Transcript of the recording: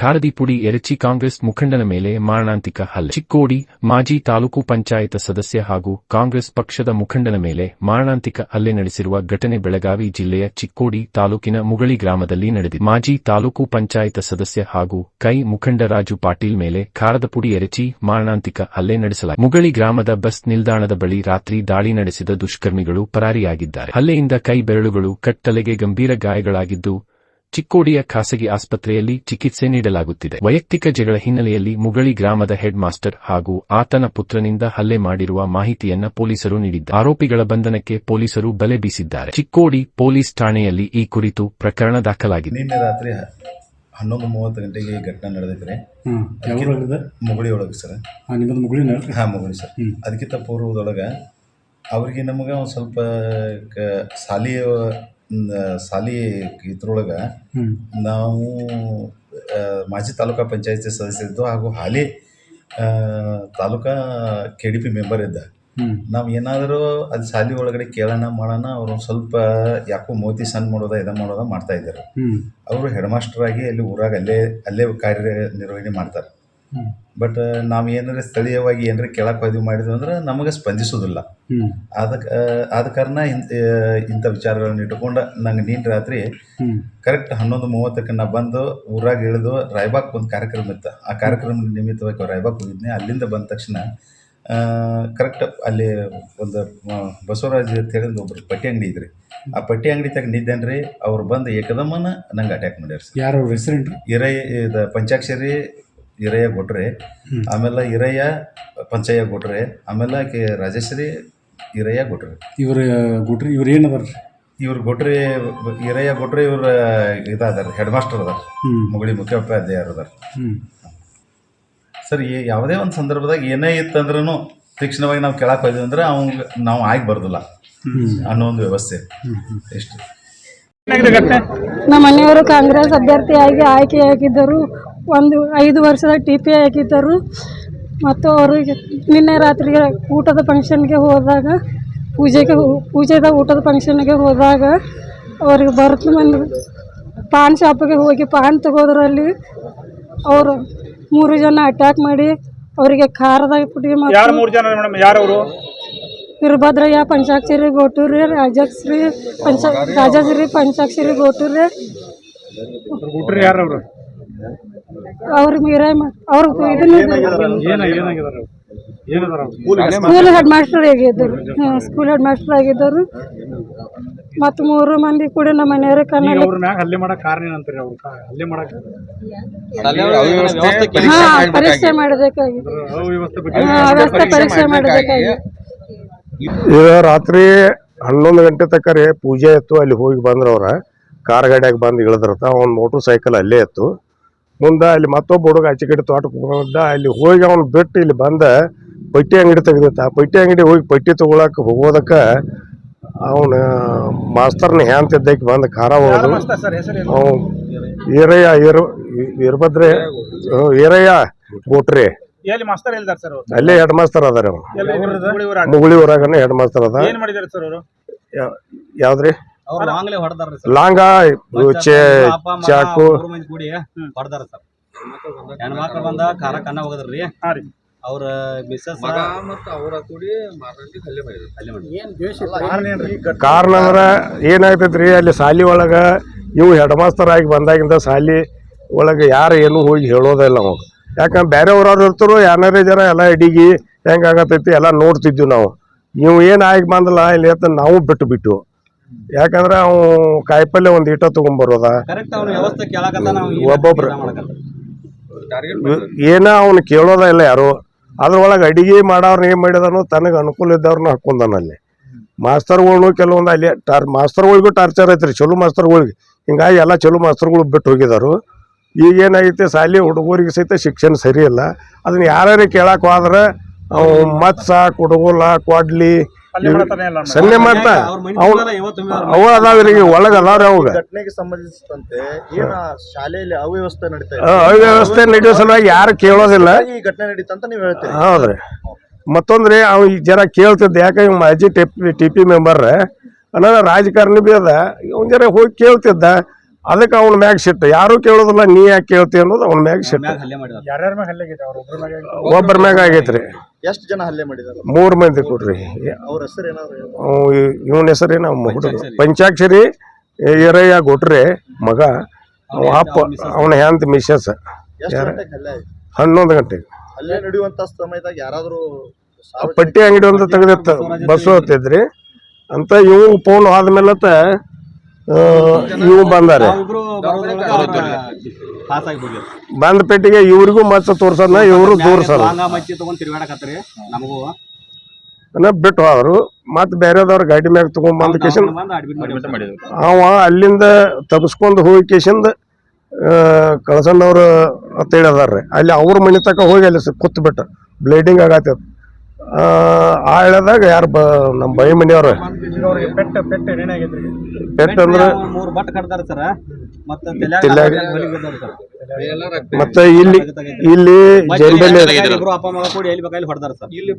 ಖಾರದಿ ಪುಡಿ ಎರಚಿ ಕಾಂಗ್ರೆಸ್ ಮುಖಂಡನ ಮೇಲೆ ಮಾರಣಾಂತಿಕ ಹಲ್ಲೆ. ಚಿಕ್ಕೋಡಿ ಮಾಜಿ ತಾಲೂಕು ಪಂಚಾಯತ್ ಸದಸ್ಯ ಹಾಗೂ ಕಾಂಗ್ರೆಸ್ ಪಕ್ಷದ ಮುಖಂಡನ ಮೇಲೆ ಮಾರಣಾಂತಿಕ ಹಲ್ಲೆ ನಡೆಸಿರುವ ಘಟನೆ ಬೆಳಗಾವಿ ಜಿಲ್ಲೆಯ ಚಿಕ್ಕೋಡಿ ತಾಲೂಕಿನ ಮುಗಳಿ ಗ್ರಾಮದಲ್ಲಿ ನಡೆದಿದೆ. ಮಾಜಿ ತಾಲೂಕು ಪಂಚಾಯತ್ ಸದಸ್ಯ ಹಾಗೂ ಕೈ ಮುಖಂಡ ರಾಜು ಪಾಟೀಲ್ ಮೇಲೆ ಖಾರದ ಪುಡಿ ಎರಚಿ ಮಾರಣಾಂತಿಕ ಹಲ್ಲೆ ನಡೆಸಲಾಗಿದೆ. ಮುಗಳಿ ಗ್ರಾಮದ ಬಸ್ ನಿಲ್ದಾಣದ ಬಳಿ ರಾತ್ರಿ ದಾಳಿ ನಡೆಸಿದ ದುಷ್ಕರ್ಮಿಗಳು ಪರಾರಿಯಾಗಿದ್ದಾರೆ. ಹಲ್ಲೆಯಿಂದ ಕೈ ಬೆರಳುಗಳು ಕಟ್ಟಲೆಗೆ ಗಂಭೀರ ಗಾಯಗಳಾಗಿದ್ದು ಚಿಕ್ಕೋಡಿಯ ಖಾಸಗಿ ಆಸ್ಪತ್ರೆಯಲ್ಲಿ ಚಿಕಿತ್ಸೆ ನೀಡಲಾಗುತ್ತಿದೆ. ವೈಯಕ್ತಿಕ ಜಗಳ ಹಿನ್ನೆಲೆಯಲ್ಲಿ ಮುಗಳಿ ಗ್ರಾಮದ ಹೆಡ್ ಮಾಸ್ಟರ್ ಹಾಗೂ ಆತನ ಪುತ್ರನಿಂದ ಹಲ್ಲೆ ಮಾಡಿರುವ ಮಾಹಿತಿಯನ್ನ ಪೊಲೀಸರು ನೀಡಿದ್ದ ಆರೋಪಿಗಳ ಬಂಧನಕ್ಕೆ ಪೊಲೀಸರು ಬಲೆ ಬೀಸಿದ್ದಾರೆ. ಚಿಕ್ಕೋಡಿ ಪೊಲೀಸ್ ಠಾಣೆಯಲ್ಲಿ ಈ ಕುರಿತು ಪ್ರಕರಣ ದಾಖಲಾಗಿದೆ. ನಿನ್ನೆ ರಾತ್ರಿ ಹನ್ನೊಂದು ಮೂವತ್ತು ಗಂಟೆಗೆ ಈ ಘಟನೆ ನಡೆದಿದ್ರೆ ಹಾಂ ಮುಗುಳಿ ಒಳಗೆ ಸರ್. ಹಾಂ ನಿಮ್ಮದು ಮುಗುಳಿನ ಹಾಂ ಮುಗುಳಿ ಸರ್. ಅದಕ್ಕಿಂತ ಪೂರ್ವದೊಳಗೆ ಅವ್ರಿಗೆ ನಮಗೆ ಒಂದು ಸ್ವಲ್ಪ ಕ ಸಾಲಿ ನ- ಸಾಲಿ ಇದ್ರೊಳಗೆ ನಾವು ಮಾಜಿ ತಾಲೂಕಾ ಪಂಚಾಯತಿ ಸದಸ್ಯರಿದ್ದು ಹಾಗೂ ಹಾಲಿ ತಾಲೂಕಾ ಕೆ ಡಿ ಪಿ ಮೆಂಬರ್ ಇದ್ದ. ನಾವು ಏನಾದರೂ ಅಲ್ಲಿ ಶಾಲಿ ಒಳಗಡೆ ಕೇಳೋಣ ಮಾಡೋಣ ಅವರು ಸ್ವಲ್ಪ ಯಾಕೋ ಮೋತಿ ಸಣ್ಣ ಮಾಡೋದ ಇದು ಮಾಡೋದ ಮಾಡ್ತಾ ಇದ್ದಾರೆ. ಅವರು ಹೆಡ್ ಮಾಸ್ಟರ್ ಆಗಿ ಅಲ್ಲಿ ಊರಾಗ ಅಲ್ಲೇ ಅಲ್ಲೇ ಕಾರ್ಯ ನಿರ್ವಹಣೆ ಮಾಡ್ತಾರೆ. ಬಟ್ ನಾವು ಏನಾರ ಸ್ಥಳೀಯವಾಗಿ ಏನಾರ ಕೇಳಕ್ಕೆ ಪದವಿ ಮಾಡಿದ್ವಿ ಅಂದ್ರೆ ನಮಗೆ ಸ್ಪಂದಿಸೋದಿಲ್ಲ. ಅದಕ್ಕೆ ಆದ ಕಾರಣ ಇಂಥ ಇಂಥ ವಿಚಾರಗಳನ್ನ ಇಟ್ಕೊಂಡು ನಂಗೆ ನೀನು ರಾತ್ರಿ ಕರೆಕ್ಟ್ ಹನ್ನೊಂದು ಮೂವತ್ತಕ್ಕೆ ನಾ ಬಂದು ಊರಾಗ ಇಳಿದು ರಾಯ್ಬಾಗ್ ಒಂದು ಕಾರ್ಯಕ್ರಮ ಇತ್ತು. ಆ ಕಾರ್ಯಕ್ರಮ ನಿಮಿತ್ತವಾಗಿ ರಾಯ್ಬಾಗ್ ಹೋಗಿದ್ನಿ. ಅಲ್ಲಿಂದ ಬಂದ ತಕ್ಷಣ ಕರೆಕ್ಟ್ ಅಲ್ಲಿ ಒಂದು ಬಸವರಾಜ್ ಅಂತ ಹೇಳಿ ಒಬ್ರು ಪಟ್ಟಿ ಅಂಗಡಿ ಇದ್ರಿ. ಆ ಪಟ್ಟಿ ಅಂಗಡಿ ತಗ ನಿದ್ದೇನ್ರಿ ಅವ್ರು ಬಂದು ಏಕದಮ್ಮನ ನಂಗೆ ಅಟ್ಯಾಕ್ ಮಾಡ್ಯಾರ ಸರ್. ಯಾರು ಹೆಸರು ಇರೈ ಇದು ಪಂಚಾಕ್ಷರಿ ಇರಯ್ಯ ಕೊಟ್ರೆ ಆಮೇಲೆ ಹಿರಯ್ಯ ಪಂಚಯ್ಯ ಕೊಟ್ರೆ ಆಮೇಲೆ ಆಕೆ ರಾಜೇಶ್ವರಿ ಹಿರಯ್ಯ ಕೊಟ್ರೆ ಇವ್ರ ಗುಟ್ರಿ ಇವ್ರು ಏನು ಅದಾರ? ಇವ್ರು ಕೊಟ್ರೆ ಹಿರಯ್ಯ ಕೊಟ್ರಿ ಇವ್ರ ಇದಾದಾರ ಹೆಡ್ ಮಾಸ್ಟರ್ ಅದಾರ. ಮುಗಳಿ ಮುಖ್ಯೋಪಾಧ್ಯಾಯರು ಅದಾರ. ಹ್ಞೂ ಸರ್ ಈ ಯಾವುದೇ ಒಂದು ಸಂದರ್ಭದಾಗ ಏನೇ ಇತ್ತಂದ್ರೂ ತೀಕ್ಷ್ಣವಾಗಿ ನಾವು ಕೆಳಕ್ಕೆ ಹೋದ್ವಿ ಅಂದ್ರೆ ಅವ್ಗೆ ನಾವು ಆಗಿ ಬರ್ದಿಲ್ಲ. ಅನ್ನೋ ಒಂದು ವ್ಯವಸ್ಥೆ. ಎಷ್ಟು ನಮ್ಮ ಮನೆಯವರು ಕಾಂಗ್ರೆಸ್ ಅಭ್ಯರ್ಥಿಯಾಗಿ ಆಯ್ಕೆಯಾಗಿದ್ದರು ಒಂದು ಐದು ವರ್ಷದ ಟಿ ಪಿ ಆಗಿದ್ದರು. ಮತ್ತು ಅವರಿಗೆ ನಿನ್ನೆ ರಾತ್ರಿ ಊಟದ ಫಂಕ್ಷನ್ಗೆ ಹೋದಾಗ ಪೂಜೆಗೆ ಪೂಜೆದ ಊಟದ ಫಂಕ್ಷನ್ಗೆ ಹೋದಾಗ ಅವ್ರಿಗೆ ಬರ್ತು ಬಂದು ಪಾನ್ ಶಾಪಿಗೆ ಹೋಗಿ ಪಾನ್ ತಗೋದ್ರಲ್ಲಿ ಅವರು ಮೂರು ಜನ ಅಟ್ಯಾಕ್ ಮಾಡಿ ಅವರಿಗೆ ಖಾರದ ಪುಡಿ ವೀರಭದ್ರಯ್ಯ ಪಂಚಾಕ್ಷರಿ ಗೋಟೂರಿ ರಾಜಶ್ರೀ ಪಂಚ ರಾಜಶ್ರೀ ಪಂಚಾಕ್ಷರಿ ಗೋಟೂರಿ ಅವರು ಸ್ಕೂಲ್ ಹೆಡ್ ಮಾಸ್ಟರ್ ಆಗಿದ್ದರು ಸ್ಕೂಲ್ ಹೆಡ್ ಮಾಸ್ಟರ್ ಆಗಿದ್ದರು. ಮತ್ತು ಮೂರು ಮಂದಿ ಕೂಡ ನಮ್ಮ ಮನೆಯವರು ಕನ್ನಡ ಅವ್ರ ಹಲ್ಲೆ ಮಾಡಕ್ ಕಾರಣ ಏನಂತೀರಿ ಅವ್ರು? ಕಾ- ಹಲ್ಲೆ ಮಾಡಕ್ ಹಾ ಪರೀಕ್ಷೆ ಮಾಡಬೇಕಾಗಿ. ಅವ್ಯವಸ್ಥೆ ಪರೀಕ್ಷೆ ಮಾಡಬೇಕಾಗಿ. ರಾತ್ರಿ ಹನ್ನೊಂದು ಗಂಟೆ ತಕ್ಕ ರೀ ಪೂಜೆ ಇತ್ತು ಅಲ್ಲಿ ಹೋಗಿ ಬಂದ್ರ ಅವ್ರ ಕಾರ್ ಗಾಡಿಯಾಗ ಬಂದು ಇಳಿದ್ರತ ಒಂದು ಮೋಟ್ರ್ ಸೈಕಲ್ ಅಲ್ಲೇ ಇತ್ತು. ಮುಂದೆ ಅಲ್ಲಿ ಮತ್ತೊಬ್ಬ ಹುಡುಗ ಆಚೆ ಕಡೆ ತೋಟಕ್ಕೆ ಬಂದ ಅಲ್ಲಿ ಹೋಗಿ ಅವನು ಬಿಟ್ಟು ಇಲ್ಲಿ ಬಂದ ಪಟ್ಟಿ ಅಂಗಡಿ ತೆಗೆದಿತ್ತ ಆ ಪಟ್ಟಿ ಅಂಗಡಿ ಹೋಗಿ ಪಟ್ಟಿ ತಗೊಳಕ್ಕೆ ಹೋಗೋದಕ್ಕೆ ಅವನ ಮಾಸ್ತರ್ನ ಹ್ಯಾಂತಿದ್ದಕ್ಕೆ ಬಂದು ಖಾರ ಹೋಗೋದು. ಅವ್ ಈರಯ್ಯ ಈರ ವೀರಭದ್ರೆ ಈರಯ್ಯ ಗೋಟ್ರಿ ಅಲ್ಲೇ ಹೆಡ್ ಮಾಸ್ತರ್ ಅದಾರ ಅವನು? ಮುಗುಳಿ ಊರಾಗನೇ ಹೆಡ್ ಮಾಸ್ತರ್ ಅದ. ಯಾವ್ದ್ರಿ? ಲಾಂಗ ಇವು ಚೆ ಚಾಕು. ಹೊಡೆದಾರ ಸರ್. ಹೆಣ್ಮಕ್ಳು ಬಂದ ಖಾರ ಕನ್ನ ಹೋಗದ್ರಿ. ಹಾ ರೀ. ಅವ್ರ ಮಿಸ್ಸಸ್ ಮತ್ತು ಅವರ ಕೂಡಿ ಹಲ್ಲೆ ಮಾಡಿದ್ರು. ಹಲ್ಲೆ ಮಾಡಿ ಕಾರಣ ಅಂದ್ರ ಏನಾಗ್ತೈತ್ರಿ ಅಲ್ಲಿ ಸಾಲಿ ಒಳಗ ಇವು ಹೆಡ್ ಮಾಸ್ತರ್ ಆಗಿ ಬಂದಾಗಿಂದ ಸಾಲಿ ಒಳಗ ಯಾರು ಏನು ಹೋಗಿ ಹೇಳೋದಿಲ್ಲ ನಾವು ಯಾಕಂದ್ರೆ ಬೇರೆ ಊರವ್ರು ಇರ್ತರು ಯಾರೇ ಜನ ಎಲ್ಲ ಅಡಿಗೆ ಹೆಂಗಾಗತೈತಿ ಎಲ್ಲ ನೋಡ್ತಿದ್ವಿ ನಾವು. ನೀವು ಏನು ಆಗಿ ಬಂದಲ್ಲ ಇಲ್ಲಿ ಅಂತ ನಾವು ಬಿಟ್ಟು ಬಿಟ್ಟು ಯಾಕಂದ್ರೆ ಅವು ಕಾಯಿಪಲ್ಯ ಒಂದು ಈಟ ತಗೊಂಡ್ಬರೋದ. ಕರೆಕ್ಟ್ ಅವ್ನ ವ್ಯವಸ್ಥೆ ಕೇಳಕತ್ತ ನಾವು ಒಬ್ಬೊಬ್ರು. ಏನ ಅವನು ಕೇಳೋದ ಇಲ್ಲ ಯಾರು. ಅದ್ರೊಳಗೆ ಅಡಿಗೆ ಮಾಡೋರ್ನ ಏನ್ ಮಾಡಿದನು ತನಗೆ ಅನುಕೂಲ ಇದ್ದವ್ರನ್ನ ಹಾಕೊಂಡನಲ್ಲಿ ಮಾಸ್ತರ್ಗಳ್ನು ಕೆಲವೊಂದು ಅಲ್ಲಿ ಟಾರ್ ಮಾಸ್ತರ್ಗಳಿಗೂ ಟಾರ್ಚರ್ ಐತ್ರಿ ಚಲೋ ಮಾಸ್ತರ್ಗಳಿಗೆ. ಹಿಂಗಾಗಿ ಎಲ್ಲ ಚಲೋ ಮಾಸ್ತರ್ಗಳು ಬಿಟ್ಟು ಹೋಗಿದಾರು. ಈಗ ಏನಾಗೈತೆ ಶಾಲೆ ಹುಡುಗರಿಗೆ ಸಹಿತ ಶಿಕ್ಷಣ ಸರಿ ಇಲ್ಲ. ಅದನ್ನ ಯಾರ್ಯಾರು ಕೇಳಕ್ ಹೋದ್ರೆ ಅವು ಮತ್ಸ ಕುಡುಗೋಲ ಕೊಡ್ಲಿ ಸನ್ನೆ ಮಾಡ್ತಾ ಅವ್. ಅವ ಅದಾವ್ರಿ ಒಳಗೆ ಅದಾವ್ರಿ ಅವಾಗ ಘಟನೆಗೆ ಸಂಬಂಧಿಸಿದಂತೆ ಏನ ಶಾಲೆಯಲ್ಲಿ ಅವ್ಯವಸ್ಥೆ ನಡೀತಾ ಆ, ಅವ್ಯವಸ್ಥೆ ನಡೆಯೋ ಸಲುವಾಗಿ ಯಾರು ಕೇಳೋದಿಲ್ಲ. ಇದೆ ಈ ಘಟನೆ ನಡೀತಾ ಅಂತ ನೀವು ಹೇಳ್ತೀರಿ. ಹೌದ್ರಿ. ಮತ್ತೊಂದ್ರಿ ಅವ್ ಈಗ ಜರ ಕೇಳ್ತಿದ್ದ ಯಾಕೆ ಇವ್ ಮಾಜಿ T P T P member ಅನ್ನೋ ರಾಜಕಾರಣಿ ಬಿ ಅದ. ಅವ್ನ ಜರ ಹೋಗಿ ಕೇಳ್ತಿದ್ದ ಅದಕ್ಕೆ ಅವನ ಮ್ಯಾಗ ಸಿಟ್ಟ. ಯಾರು ಕೇಳೋದಿಲ್ಲ ನೀ ಯಾಕೆ ಕೇಳ್ತಿ ಅನ್ನೋದು ಅವನ ಮ್ಯಾಗ ಸಿಟ್ಟ. ಒಬ್ಬರ ಮ್ಯಾಗ ಆಗೈತ್ರಿ. ಎಷ್ಟು ಜನ ಹಲ್ಲೆ ಮಾಡಿದಾರೆ ಮೂರು ಮಂದಿ ಕೊಡ್ರಿ. ಅವ್ರ ಹೆಸರು ಏನಾದ್ರು ಇವನ ಹೆಸರೇನ ಹುಡುಗ? ಪಂಚಾಕ್ಷರಿ. ಎರಯ್ಯ ಕೊಟ್ರಿ ಮಗ ಅವ ಅಪ್ಪ ಅವನ ಹ್ಯಾಂತ ಮಿಸಸ್ ಎಷ್ಟು ಗಂಟೆಗೆ ಹಲ್ಲೆ ಆಯ್ತು? ಹನ್ನೊಂದು ಗಂಟೆಗೆ. ಹಲ್ಲೆ ನಡೆಯುವಂತ ಸಮಯದಾಗ ಯಾರಾದ್ರೂ ಆ ಪಟ್ಟಿ ಅಂಗಡಿ ಒಂದು ತೆಗೆದಿತ್ತು. ಬಸ್ಸು ಹತ್ತಿದ್ರಿ ಅಂತ ಇವು ಫೋನ್ ಆದ್ಮೇಲೆ ಇವು ಬಂದಾರೆ. ಬಂದ ಪೆಟ್ಟಿಗೆ ಇವ್ರಿಗೂ ಮತ್ತೆ ತೋರ್ಸಲ್ಲ ಇವರು ತೋರ್ಸಲ್ಲ ಹಂಗ ಮಚ್ಚಿ ತಗೊಂಡ್ ತಿರ್ಗಾಡಕತ್ರಿ ನಮಗೂ? ಅನ್ನ ಬಿಟ್ಟು ಅವರು ಮತ್ತೆ ಬೇರೆದವ್ರ ಗಾಡಿ ಮ್ಯಾಗ ತಗೊಂಡ್ ಬಂದ ಕೇಶನ್ ಬಂದು ಅಡ್ಮಿಟ್ ಮಾಡಿ ಅವ ಅಲ್ಲಿಂದ ತಗಸ್ಕೊಂಡು ಹೋಗಿ ಕೇಸಿಂದ ಕಳಸಣ್ಣವ್ರು ಅಂತೇಳಿ ಅದಾರ್ರಿ ಅಲ್ಲಿ ಅವ್ರ ಮನೆ ತಕ ಹೋಗಿ ಅಲ್ಲಿ ಕುತ್ ಬಿಟ್ಟ ಬ್ಲೀಡಿಂಗ್ ಆಗತ್ತದ ಆ ಹೇಳದಾಗ ಯಾರು ಬ ನಮ್ಮ ಬೈ ಮನೆಯವ್ರ. ಪೆಟ್ಟ ಅಂದ್ರೆ ಮೂರ್ ಬಟ್ ಕಡ್ದಾರ ಸರ್. ಮತ್ತೆ ತಲ್ಯಾಗ- ಸರ್. ಮತ್ತೆ ಇಲ್ಲಿ ಇಲ್ಲಿ ಜಂಬೆಲೆ ಇಬ್ರು